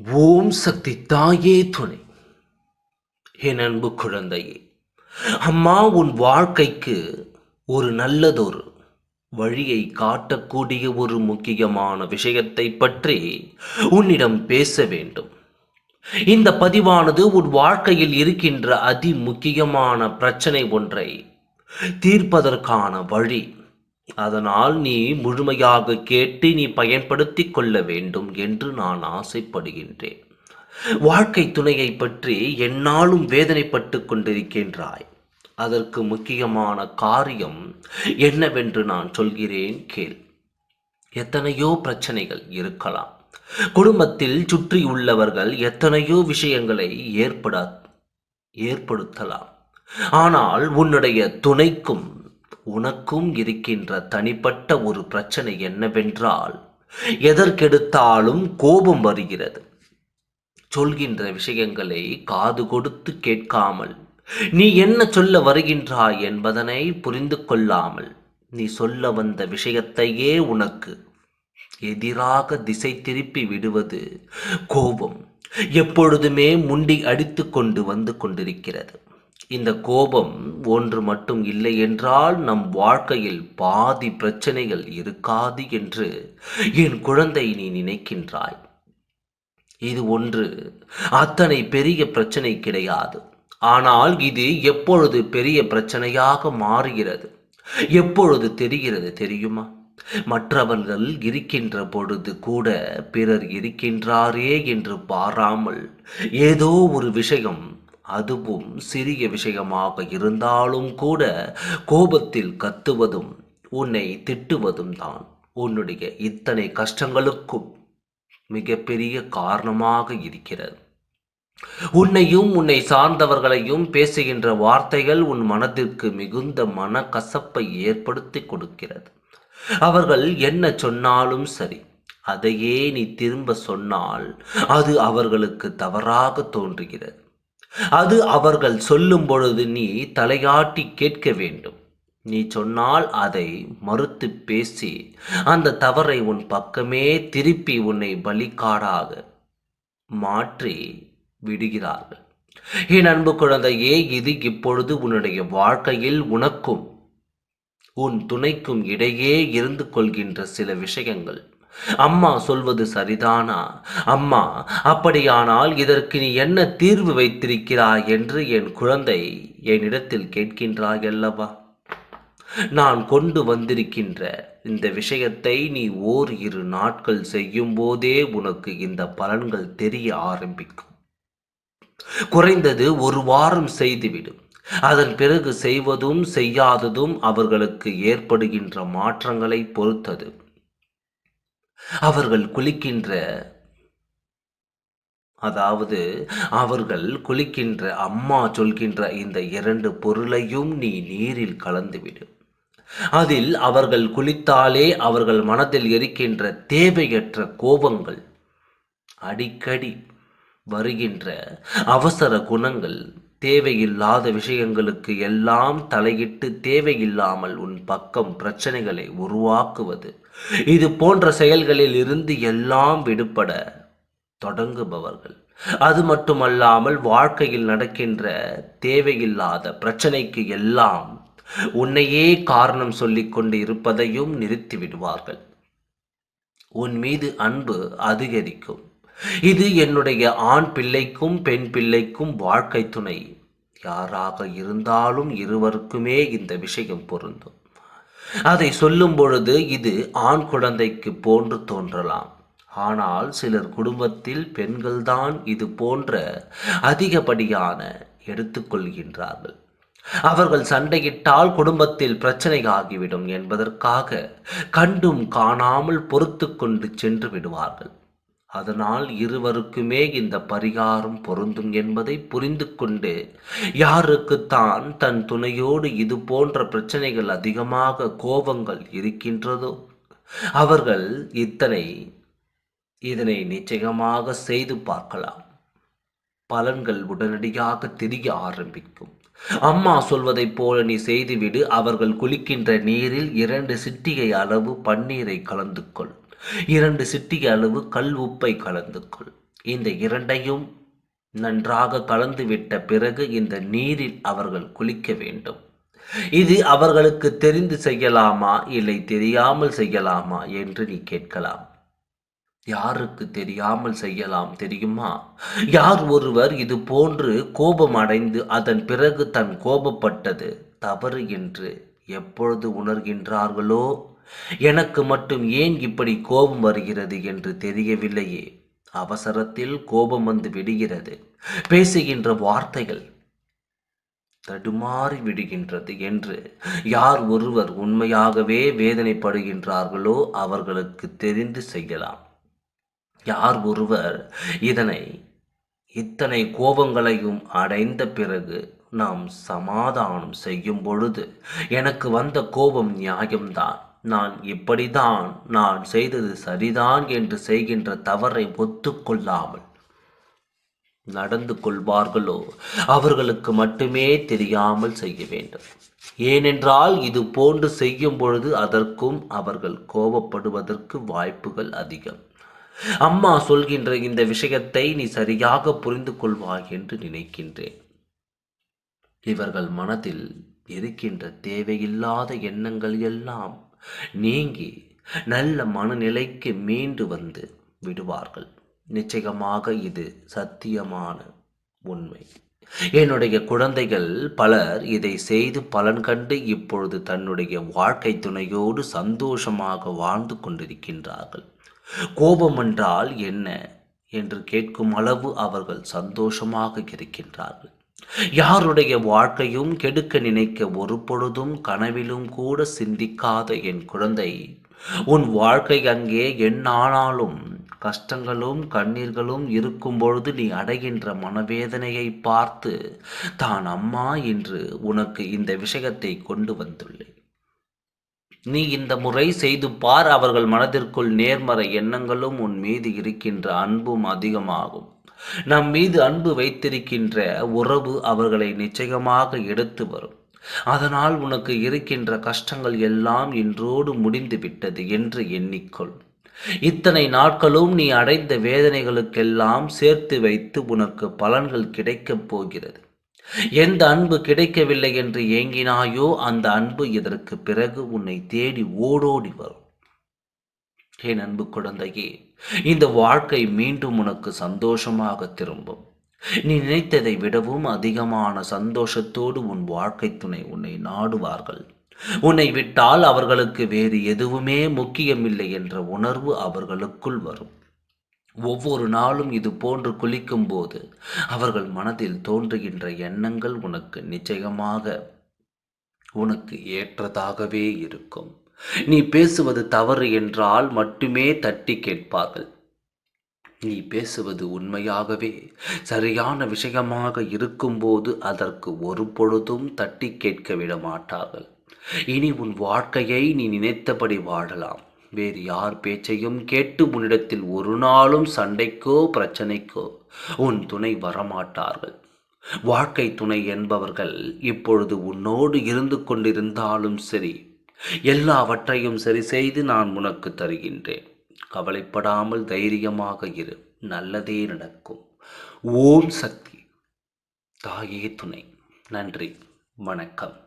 ஓம் சக்தி தாயே துணை. என் அன்பு குழந்தையே அம்மா உன் வாழ்க்கைக்கு ஒரு நல்லதொரு வழியை காட்டக்கூடிய ஒரு முக்கியமான விஷயத்தை பற்றி உன்னிடம் பேச வேண்டும். இந்த பதிவானது உன் வாழ்க்கையில் இருக்கின்ற அதி முக்கியமான பிரச்சனை ஒன்றை தீர்ப்பதற்கான வழி அதனால் நீ முழுமையாக கேட்டு நீ பயன்படுத்திக் கொள்ள வேண்டும் என்று நான் ஆசைப்படுகின்றேன். வாழ்க்கை துணையை பற்றி என்னாலும் வேதனைப்பட்டு கொண்டிருக்கின்றாய். அதற்கு முக்கியமான காரியம் என்னவென்று நான் சொல்கிறேன் கேள். எத்தனையோ பிரச்சனைகள் இருக்கலாம். குடும்பத்தில் சுற்றி உள்ளவர்கள் எத்தனையோ விஷயங்களை ஏற்பட ஏற்படுத்தலாம். ஆனால் உன்னுடைய துணைக்கும் உனக்கும் இருக்கின்ற தனிப்பட்ட ஒரு பிரச்சனை என்னவென்றால் எதற்கெடுத்தாலும் கோபம் வருகிறது. சொல்கின்ற விஷயங்களை காது கொடுத்து கேட்காமல் நீ என்ன சொல்ல வருகின்றாய் என்பதனை புரிந்து கொள்ளாமல் நீ சொல்ல வந்த விஷயத்தையே உனக்கு எதிராக திசை திருப்பி விடுவது கோபம் எப்பொழுதுமே முண்டி அடித்து கொண்டு வந்து கொண்டிருக்கிறது. இந்த கோபம் ஒன்று மட்டும் இல்லை என்றால் நம் வாழ்க்கையில் பாதி பிரச்சனைகள் இருக்காது என்று என் குழந்தை நீ நினைக்கின்றாய். இது ஒன்று. அத்தனை பெரிய பிரச்சனை கிடையாது. ஆனால் இது எப்பொழுது பெரிய பிரச்சனையாக மாறுகிறது? எப்பொழுது தெரிகிறது தெரியுமா? மற்றவர்கள் இருக்கின்ற பொழுது கூட பிறர் இருக்கின்றாரே என்று பாராமல் ஏதோ ஒரு விஷயம் அதுவும் சிறிய விஷயமாக இருந்தாலும் கூட கோபத்தில் கத்துவதும் உன்னை திட்டுவதும் தான் உன்னுடைய இத்தனை கஷ்டங்களுக்கும் மிகப்பெரிய காரணமாக இருக்கிறது. உன்னையும் உன்னை சார்ந்தவர்களையும் பேசுகின்ற வார்த்தைகள் உன் மனதிற்கு மிகுந்த மனக்கசப்பை ஏற்படுத்தி கொடுக்கிறது. அவர்கள் என்ன சொன்னாலும் சரி அதையே நீ திரும்ப சொன்னால் அது அவர்களுக்கு தவறாக தோன்றுகிறது. அது அவர்கள் சொல்லும் பொழுது நீ தலையாட்டி கேட்க வேண்டும். நீ சொன்னால் அதை மறுத்து பேசி அந்த தவறை உன் பக்கமே திருப்பி உன்னை பலிக்காடாக மாற்றி விடுகிறார்கள். என் அன்பு குழந்தையே இது இப்பொழுது உன்னுடைய வாழ்க்கையில் உனக்கும் உன் துணைக்கும் இடையே இருந்து கொள்கின்ற சில விஷயங்கள். அம்மா சொல்வது சரிதானா? அம்மா அப்படியானால் இதற்கு நீ என்ன தீர்வு வைத்திருக்கிறாய் என்று என் குழந்தை என்னிடத்தில் கேட்கின்றாய் அல்லவா? நான் கொண்டு வந்திருக்கின்ற இந்த விஷயத்தை நீ ஓர் இரு நாட்கள் செய்யும் போதே உனக்கு இந்த பலன்கள் தெரிய ஆரம்பிக்கும். குறைந்தது ஒரு வாரம் செய்துவிடும் அதன் பிறகு செய்வதும் செய்யாததும் அவர்களுக்கு ஏற்படுகின்ற மாற்றங்களை பொறுத்தது. அவர்கள் குளிக்கின்ற அதாவது அவர்கள் குளிக்கின்ற அம்மா சொல்கின்ற இந்த இரண்டு பொருளையும் நீ நீரில் கலந்துவிடு. அதில் அவர்கள் குளித்தாலே அவர்கள் மனதில் இருக்கின்ற தேவையற்ற கோபங்கள் அடிக்கடி வருகின்ற அவசர குணங்கள் தேவையில்லாத விஷயங்களுக்கு எல்லாம் தலையிட்டு தேவையில்லாமல் உன் பக்கம் பிரச்சனைகளை உருவாக்குவது. இது போன்ற செயல்களில் இருந்து எல்லாம் விடுபட தொடங்குபவர்கள். அது மட்டுமல்லாமல் வாழ்க்கையில் நடக்கின்ற தேவையில்லாத பிரச்சனைக்கு எல்லாம் உன்னையே காரணம் சொல்லிக் கொண்டு இருப்பதையும் நிறுத்தி விடுவார்கள் உன் மீது அன்பு அதிகரிக்கும். இது என்னுடைய ஆண் பிள்ளைக்கும் பெண் பிள்ளைக்கும் வாழ்க்கை துணை. யாராக இருந்தாலும் இருவருக்குமே இந்த விஷயம் பொருந்தும். அதை சொல்லும் பொழுது இது ஆண் குழந்தைக்கு போன்று தோன்றலாம். ஆனால் சிலர் குடும்பத்தில் பெண்கள்தான் இது போன்ற அதிகப்படியான எடுத்துக்கொள்கின்றார்கள் அவர்கள் சண்டையிட்டால் குடும்பத்தில் பிரச்சனை ஆகிவிடும் என்பதற்காக கண்டும் காணாமல் பொறுத்து கொண்டு சென்று விடுவார்கள். அதனால் இருவருக்குமே இந்த பரிகாரம் பொருந்தும் என்பதை புரிந்து கொண்டு யாருக்குத்தான் தன் துணையோடு இது போன்ற பிரச்சனைகள் அதிகமாக கோபங்கள் இருக்கின்றதோ அவர்கள் இத்தனை இதனை நிச்சயமாக செய்து பார்க்கலாம். பலன்கள் உடனடியாக தெரிய ஆரம்பிக்கும். அம்மா சொல்வதைப் போல நீ செய்துவிடு அவர்கள் குளிக்கின்ற நீரில் இரண்டு சிட்டிகை அளவு பன்னீரை கலந்து கொள். இரண்டு சிட்டிகை அளவு கல் உப்பை கலந்து கொள். இந்த இரண்டையும் நன்றாக கலந்துவிட்ட பிறகு இந்த நீரில் அவர்கள் குளிக்க வேண்டும். இது அவர்களுக்கு தெரிந்து செய்யலாமா இல்லை தெரியாமல் செய்யலாமா என்று நீ கேட்கலாம். யாருக்கு தெரியாமல் செய்யலாம் தெரியுமா? யார் ஒருவர் இது போன்று கோபம் அடைந்து அதன் பிறகு தன் கோபப்பட்டது தவறு என்று எப்பொழுது உணர்கின்றார்களோ? எனக்கு மட்டும் ஏன் இப்படி கோபம் வருகிறது என்று தெரியவில்லையே. அவசரத்தில் கோபம் வந்து விடுகிறது. பேசுகின்ற வார்த்தைகள் தடுமாறி விடுகின்றது என்று யார் ஒருவர் உண்மையாகவே வேதனைப்படுகின்றார்களோ அவர்களுக்கு தெரிந்து செய்யலாம். யார் ஒருவர் இதனை இத்தனை கோபங்களையும் அடைந்த பிறகு நாம் சமாதானம் செய்யும் பொழுது எனக்கு வந்த கோபம் நியாயம்தான். நான் இப்படிதான் நான் செய்தது சரிதான் என்று செய்கின்ற தவறை ஒத்துக்கொள்ளாமல் நடந்து கொள்வார்களோ? அவர்களுக்கு மட்டுமே தெரியாமல் செய்ய வேண்டும். ஏனென்றால் இது போன்று செய்யும் பொழுது அதற்கும் அவர்கள் கோபப்படுவதற்கு வாய்ப்புகள் அதிகம். அம்மா சொல்கின்ற இந்த விஷயத்தை நீ சரியாக புரிந்து கொள்வாய் என்று நினைக்கின்றேன். இவர்கள் மனதில் இருக்கின்ற தேவையில்லாத எண்ணங்கள் எல்லாம் நீங்கி நல்ல மனநிலைக்கு மீண்டு வந்து விடுவார்கள். நிச்சயமாக இது சத்தியமான உண்மை. என்னுடைய குழந்தைகள் பலர் இதை செய்து பலன் கண்டு இப்பொழுது தன்னுடைய வாழ்க்கை துணையோடு சந்தோஷமாக வாழ்ந்து கொண்டிருக்கின்றார்கள். கோபம் என்றால் என்ன? என்று கேட்கும் அளவு அவர்கள் சந்தோஷமாக இருக்கின்றார்கள். யாருடைய வாழ்க்கையும் கெடுக்க நினைக்க ஒரு பொழுதும் கனவிலும் கூட சிந்திக்காத என் குழந்தை உன் வாழ்க்கை அங்கே என்னானாலும் கஷ்டங்களும் கண்ணீர்களும் இருக்கும் பொழுது நீ அடைகின்ற மனவேதனையை பார்த்து தான் அம்மா என்று உனக்கு இந்த விஷயத்தை கொண்டு வந்துள்ளேன். நீ இந்த முறை செய்து பார் அவர்கள் மனதிற்குள் நேர்மறை எண்ணங்களும் உன் மீது இருக்கின்ற அன்பும் அதிகமாகும். நம் மீது அன்பு வைத்திருக்கின்ற உறவு அவர்களை நிச்சயமாக எடுத்து வரும். அதனால் உனக்கு இருக்கின்ற கஷ்டங்கள் எல்லாம் இன்றோடு முடிந்து விட்டது என்று எண்ணிக்கொள். இத்தனை நாட்களும் நீ அடைந்த வேதனைகளுக்கெல்லாம் சேர்த்து வைத்து உனக்கு பலன்கள் கிடைக்கப் போகிறது. எந்த அன்பு கிடைக்கவில்லை என்று ஏங்கினாயோ அந்த அன்பு இதற்கு பிறகு உன்னை தேடி ஓடோடி வரும். என் அன்பு குழந்தையே இந்த வாழ்க்கை மீண்டும் உனக்கு சந்தோஷமாக திரும்பும். நீ நினைத்ததை விடவும் அதிகமான சந்தோஷத்தோடு உன் வாழ்க்கை துணை உன்னை நாடுவார்கள். உன்னை விட்டால் அவர்களுக்கு வேறு எதுவுமே முக்கியமில்லை என்ற உணர்வு அவர்களுக்குள் வரும். ஒவ்வொரு நாளும் இது போன்று குளிக்கும் போது அவர்கள் மனதில் தோன்றுகின்ற எண்ணங்கள் உனக்கு நிச்சயமாக உனக்கு ஏற்றதாகவே இருக்கும். நீ பேசுவது தவறு என்றால் மட்டுமே தட்டி கேட்பார்கள். நீ பேசுவது உண்மையாகவே சரியான விஷயமாக இருக்கும்போது அதற்கு ஒரு பொழுதும் தட்டி கேட்க விட மாட்டார்கள் இனி உன் வாழ்க்கையை நீ நினைத்தபடி வாழலாம். வேறு யார் பேச்சையும் கேட்டு உன்னிடத்தில் ஒரு நாளும் சண்டைக்கோ பிரச்சனைக்கோ உன் துணை வரமாட்டார்கள். வாழ்க்கை துணை என்பவர்கள் இப்பொழுது உன்னோடு இருந்து கொண்டிருந்தாலும் சரி எல்லாவற்றையும் சரி செய்து நான் உனக்கு தருகின்றேன். கவலைப்படாமல் தைரியமாக இரு. நல்லதே நடக்கும். ஓம் சக்தி. தாயே துணை. நன்றி. வணக்கம்.